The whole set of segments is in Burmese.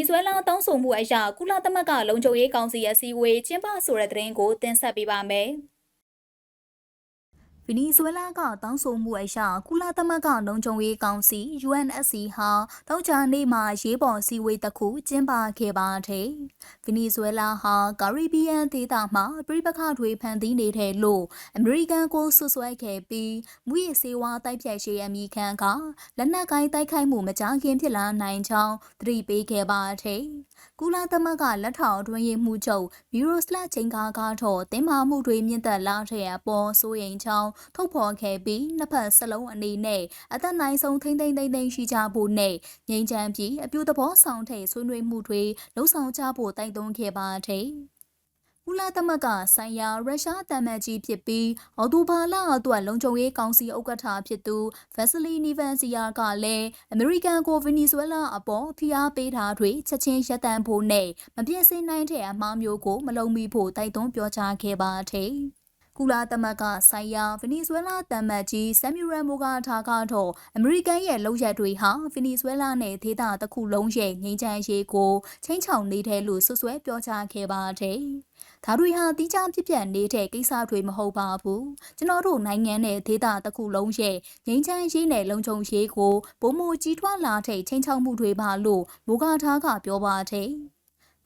ဒီဆွဲလောင်းတောင်းဆိုမှုအရာကုလသမဂ္ဂလုံခြုံရေးကောင်စီရဲ့စည်းဝေးကျင်းပဆိုတဲ့သတင်းကိုတင်ဆက်ပေးပါမယ်။ ဗီနီဇွဲလားကတောင်းဆိုမှုအရကုလသမဂ္ဂလုံခြုံရေးကောင်စီ UNSC ဟာတောက်ချာနေ့မှာရေးပေါ်စည်းဝေးတစ်ခုကျင်းပခဲ့ပါတယ်။ဗီနီဇွဲလားဟာကာရီဘီယန်ဒေသမှာပြည်ပခတွေဖန်တီးနေတဲ့လို့အမေရိကန်ကိုဆွဆွဲခဲ့ပြီးမူရစေဝါတိုက်ဖြတ်ရေးအမိခံကလက်နက်ကိုင်းတိုက်ခိုက်မှုမကြားခင်ဖြစ်လာနိုင်ကြောင်းသတိပေးခဲ့ပါတယ်။ ကုလသမဂ္ဂလက်ထောက်အတွင်းရေးမှူးချုပ်ဗီရိုစလက်ချင်းကာကတော့တင်မာမှုတွေမြင့်တက်လာတဲ့အပေါ်စိုးရိမ်ကြောင်းထုတ်ဖော်ခဲ့ပြီးနှစ်ဖက်စလုံးအနေနဲ့အသက်နိုင်ဆုံးထိမ့်သိမ့်သိမ့်သိမ့်ရှိကြဖို့နဲ့ငြိမ်းချမ်းပြီးအပြူသဘောဆောင်တဲ့ဆွေးနွေးမှုတွေလှုံ့ဆော်ကြဖို့တိုက်တွန်းခဲ့ပါတယ်။ ကုလသမဂ္ဂဆိုင်ရာရုရှားတမန်ကြီးဖြစ်ပြီးအော်တိုဘာလအတွက်လုံခြုံရေးကောင်စီဥက္ကဋ္ဌဖြစ်သူဗက်စလီနီဗန်စီယာကလည်းအမေရိကန်ကိုဗီနီဇွဲလားအပေါ်ဖိအားပေးတာတွေချက်ချင်းရပ်တန့်ဖို့နဲ့မပြည့်စည်နိုင်တဲ့အမှားမျိုးကိုမလုံးမိဖို့တိုက်တွန်းပြောကြားခဲ့ပါတယ်။ ကုလသမဂ္ဂဆိုင်ရာဗီနီဇွဲလားတမန်ကြီးဆမ်မြူရယ်မိုဂါထာကတော့အမေရိကန်ရဲ့လုပ်ရက်တွေဟာဗီနီဇွဲလားနဲ့ဒေသတစ်ခုလုံးရဲ့ငြိမ်းချမ်းရေးကိုချင်းချောင်နေတဲ့လို့ဆွဆွဲပြောကြားခဲ့ပါတယ်။ဒါတွေဟာတီးခြားဖြစ်ပြနေတဲ့ကိစ္စတွေမဟုတ်ပါဘူးကျွန်တော်တို့နိုင်ငံနဲ့ဒေသတစ်ခုလုံးရဲ့ငြိမ်းချမ်းရေးနဲ့လုံခြုံရေးကိုပုံမကြီးထွားလာတဲ့ချင်းချောက်မှုတွေပါလို့မိုကာထားကပြောပါတယ်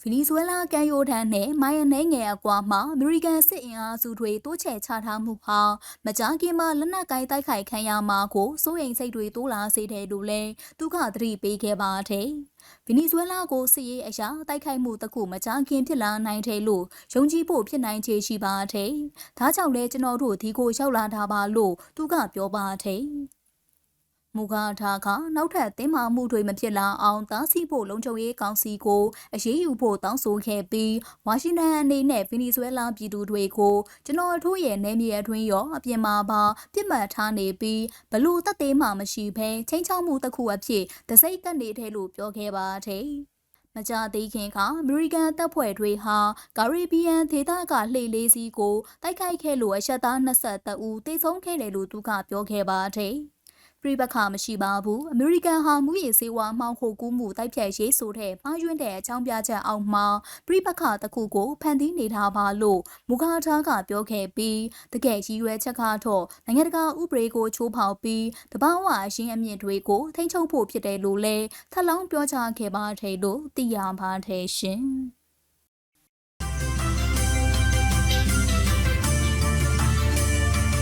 ဗီနီဇွဲလားကမ်းရိုးတန်းနဲ့မိုင်ယနဲငယ်အကွာမှာအမေရိကန်စစ်အင်အားစုတွေတိုးချဲ့ချထားမှုဟာမကြာခင်မှာလက်နက်ကိုင်းတိုက်ခိုက်ခံရမှာကိုစိုးရိမ်စိတ်တွေတိုးလာစေတယ်လို့လည်းသူကသတိပေးခဲ့ပါတယ်။ဗီနီဇွဲလားကိုစစ်ရေးအရာတိုက်ခိုက်မှုတစ်ခုမကြာခင်ဖြစ်လာနိုင်တယ်လို့ယုံကြည်ဖို့ဖြစ်နိုင်ခြေရှိပါတယ်။ဒါကြောင့်လဲကျွန်တော်တို့ဒီကိုရောက်လာတာပါလို့သူကပြောပါတယ်။ မူကာထာကနောက်ထပ်တင်းမာမှုတွေမဖြစ်လာအောင်တားဆီးဖို့လုံခြုံရေးကောင်စီကိုအရေးယူဖို့တောင်းဆိုခဲ့ပြီးဝါရှင်တန်အနေနဲ့ဗီနီဇွဲလားပြည်သူတွေကိုကျွန်တော်တို့ရဲ့နယ်မြေအတွင်းရောအပြင်မှာပါပြစ်မှတ်ထားနေပြီးဘလို့တသက်မှမရှိဘဲချင်းချောက်မှုတစ်ခုအဖြစ်တစိမ့်တက်နေတဲ့လို့ပြောခဲ့ပါတယ်မကြသေးခင်ကအမေရိကန်တပ်ဖွဲ့တွေဟာကာရီဘီယန်ဒေသကလှေလေးစီးကိုတိုက်ခိုက်ခဲ့လို့အရှက်သား23ဦးသေဆုံးခဲ့တယ်လို့သူကပြောခဲ့ပါတယ်။ ပြိပခါမရှိပါဘူးအမေရိကန်ဟာမူရည်စေဝါမှောင်ခိုကူးမှုတိုက်ဖြတ်ရေးဆိုတဲ့မှားယွင်းတဲ့အကြောင်းပြချက်အောက်မှာပြိပခါတစ်ခုကိုဖန်တီးနေတာပါလို့မူခါထားကပြောခဲ့ပြီးတကယ်ရည်ရွယ်ချက်ကတော့နိုင်ငံတကာဥပဒေကိုချိုးဖောက်ပြီးတဘာဝအရင်းအမြစ်တွေကိုထိန်းချုပ်ဖို့ဖြစ်တယ်လို့လဲထပ်လောင်းပြောကြားခဲ့ပါတယ်လို့သိရပါတယ်ရှင်